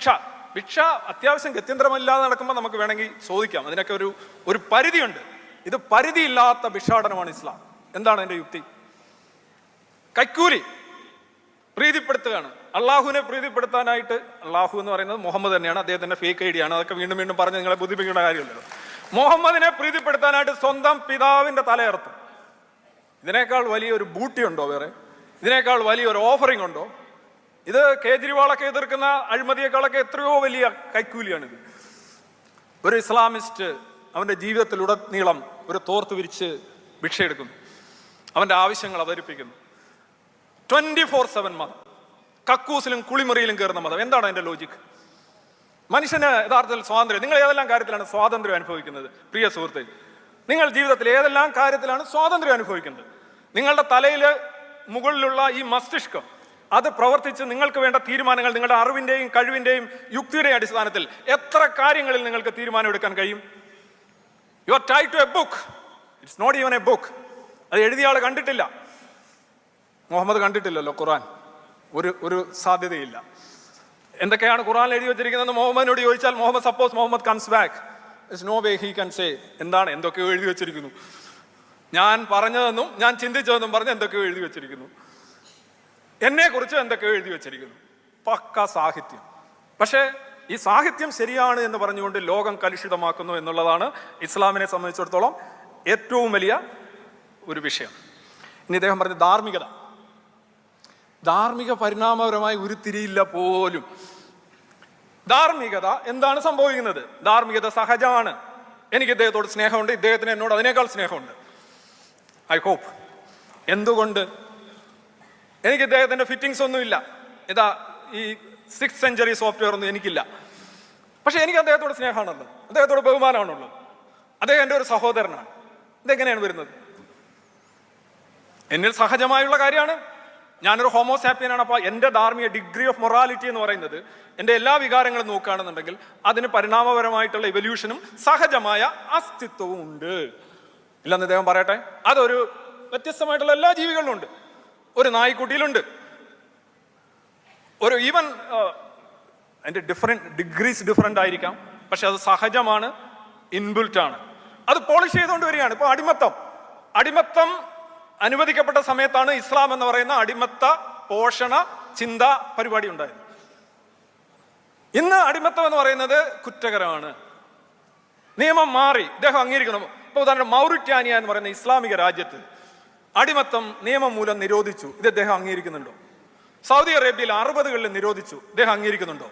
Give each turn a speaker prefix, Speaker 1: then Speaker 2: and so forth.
Speaker 1: ഭിക്ഷ. ഭിക്ഷ അത്യാവശ്യം ഗത്യന്തരമില്ലാതെ നടക്കുമ്പോൾ നമുക്ക് വേണമെങ്കിൽ ചോദിക്കാം. അതിനൊക്കെ ഒരു ഒരു പരിധിയുണ്ട്. ഇത് പരിധിയില്ലാത്ത ഭിക്ഷാടനമാണ് ഇസ്ലാം. എന്താണ് എന്റെ യുക്തി? കൈക്കൂലി പ്രീതിപ്പെടുത്തുകയാണ്. അള്ളാഹുവിനെ പ്രീതിപ്പെടുത്താനായിട്ട് അള്ളാഹു എന്ന് പറയുന്നത് മുഹമ്മദ് തന്നെയാണ്. അദ്ദേഹത്തിന്റെ ഫേക്ക് ഐ ആണ്. അതൊക്കെ വീണ്ടും വീണ്ടും പറഞ്ഞ് നിങ്ങളെ ബുദ്ധിപ്പിക്കേണ്ട കാര്യമില്ലല്ലോ. മുഹമ്മദിനെ പ്രീതിപ്പെടുത്താനായിട്ട് സ്വന്തം പിതാവിന്റെ തലയർത്തും ഇതിനേക്കാൾ വലിയൊരു ബൂട്ടി ഉണ്ടോ വേറെ? ഇതിനേക്കാൾ വലിയൊരു ഓഫറിംഗ് ഉണ്ടോ? ഇത് കേജ്രിവാളൊക്കെ എതിർക്കുന്ന അഴിമതിയേക്കാളൊക്കെ എത്രയോ വലിയ കൈക്കൂലിയാണിത്. ഒരു ഇസ്ലാമിസ്റ്റ് അവന്റെ ജീവിതത്തിലുടനീളം ഒരു തോർത്ത് വിരിച്ച് ഭിക്ഷയെടുക്കുന്നു. അവന്റെ ആവശ്യങ്ങൾ അവതരിപ്പിക്കുന്നു. ട്വന്റി ഫോർ സെവൻ മതം. കക്കൂസിലും കുളിമുറിയിലും കയറുന്ന മതം. എന്താണ് അതിന്റെ ലോജിക് മനുഷ്യന് യഥാർത്ഥത്തിൽ സ്വാതന്ത്ര്യം. നിങ്ങൾ ഏതെല്ലാം കാര്യത്തിലാണ് സ്വാതന്ത്ര്യം അനുഭവിക്കുന്നത്? പ്രിയ സുഹൃത്തെ നിങ്ങൾ ജീവിതത്തിൽ ഏതെല്ലാം കാര്യത്തിലാണ് സ്വാതന്ത്ര്യം അനുഭവിക്കുന്നത്? നിങ്ങളുടെ തലയിൽ മുകളിലുള്ള ഈ മസ്തിഷ്കം അത് പ്രവർത്തിച്ച് നിങ്ങൾക്ക് വേണ്ട തീരുമാനങ്ങൾ നിങ്ങളുടെ അറിവിന്റെയും കഴിവിന്റെയും യുക്തിയുടെയും അടിസ്ഥാനത്തിൽ എത്ര കാര്യങ്ങളിൽ നിങ്ങൾക്ക് തീരുമാനം എടുക്കാൻ കഴിയും? You are tie to a book it's not even a book അത് എഴുതിയ ആൾ കണ്ടിട്ടില്ല. മുഹമ്മദ് കണ്ടിട്ടില്ലല്ലോ ഖുറാൻ ഒരു ഒരു സാധ്യതയില്ല. എന്തൊക്കെയാണ് ഖുറാൻ എഴുതി വെച്ചിരിക്കുന്നത് മുഹമ്മദിനോട് ചോദിച്ചാൽ Muhammad suppose Muhammad comes back it's no way he can say എന്താണ് എന്തൊക്കെയോ എഴുതി വെച്ചിരിക്കുന്നു. ഞാൻ പറഞ്ഞതെന്നും ഞാൻ ചിന്തിച്ചതെന്നും പറഞ്ഞ് എന്തൊക്കെയോ എഴുതി വെച്ചിരിക്കുന്നു. എന്നെ കുറിച്ച് എന്തൊക്കെയോ എഴുതി വെച്ചിരിക്കുന്നു? പക്ക സാഹിത്യം. പക്ഷേ ഈ സാഹിത്യം ശരിയാണ് എന്ന് പറഞ്ഞുകൊണ്ട് ലോകം കലുഷിതമാക്കുന്നു എന്നുള്ളതാണ് ഇസ്ലാമിനെ സംബന്ധിച്ചിടത്തോളം ഏറ്റവും വലിയ ഒരു വിഷയം. ഇനി ഇദ്ദേഹം പറഞ്ഞ ധാർമ്മികത. ധാർമ്മിക പരിണാമപരമായി ഉരുത്തിരിയില്ല പോലും. ധാർമ്മികത എന്താണ് സംഭവിക്കുന്നത്? ധാർമ്മികത സഹജമാണ് എനിക്ക് ഇദ്ദേഹത്തോട് സ്നേഹമുണ്ട്. ഇദ്ദേഹത്തിന് എന്നോട് അതിനേക്കാൾ സ്നേഹമുണ്ട്. I hope. എന്തുകൊണ്ട് എനിക്ക് ഇദ്ദേഹത്തിന്റെ ഫിറ്റിങ്സ് ഒന്നുമില്ല ഇതാ ഈ സിക്സ് സെഞ്ചുറി സോഫ്റ്റ്വെയർ ഒന്നും എനിക്കില്ല. പക്ഷേ എനിക്ക് അദ്ദേഹത്തോട് സ്നേഹമാണുള്ളത്. അദ്ദേഹത്തോട് ബഹുമാനമാണുള്ളത്. അദ്ദേഹം എന്റെ ഒരു സഹോദരനാണ്. ഇതെങ്ങനെയാണ് വരുന്നത്? എന്നിൽ സഹജമായുള്ള കാര്യമാണ്. ഞാനൊരു ഹോമോസാപ്പിയനാണ് അപ്പോൾ എന്റെ ധാർമ്മിക ഡിഗ്രി ഓഫ് മൊറാലിറ്റി എന്ന് പറയുന്നത് എന്റെ എല്ലാ വികാരങ്ങളും നോക്കുകയാണെന്നുണ്ടെങ്കിൽ അതിന് പരിണാമപരമായിട്ടുള്ള ഇവല്യൂഷനും സഹജമായ അസ്തിത്വവും ഉണ്ട്. ഇല്ലെന്ന് അദ്ദേഹം പറയട്ടെ? അതൊരു വ്യത്യസ്തമായിട്ടുള്ള എല്ലാ ജീവികളിലും ഉണ്ട്. ഒരു നായ്ക്കുട്ടിയിലുണ്ട്. ഒരു ഈവൻ അതിന്റെ ഡിഫറെന്റ് ഡിഗ്രീസ് ഡിഫറെന്റ് ആയിരിക്കാം. പക്ഷെ അത് സഹജമാണ് ഇൻബിൽറ്റ് ആണ്. അത് പോളിഷ് ചെയ്തുകൊണ്ട് വരികയാണ്. ഇപ്പോൾ അടിമത്തം. അടിമത്തം അനുവദിക്കപ്പെട്ട സമയത്താണ് ഇസ്ലാം എന്ന് പറയുന്ന അടിമത്ത പോഷണ ചിന്ത പരിപാടി ഉണ്ടായത്. ഇന്ന് അടിമത്തം എന്ന് പറയുന്നത് കുറ്റകരമാണ്. നിയമം മാറി. ഇദ്ദേഹം അംഗീകരിക്കണം ഇപ്പൊ ഉദാഹരണം മൗറിറ്റാനിയ എന്ന് പറയുന്ന ഇസ്ലാമിക രാജ്യത്ത് അടിമത്തം നിയമം മൂലം നിരോധിച്ചു. ഇത് അദ്ദേഹം അംഗീകരിക്കുന്നുണ്ടോ? സൗദി അറേബ്യയിൽ അറുപതുകളിൽ നിരോധിച്ചു. ഇദ്ദേഹം അംഗീകരിക്കുന്നുണ്ടോ?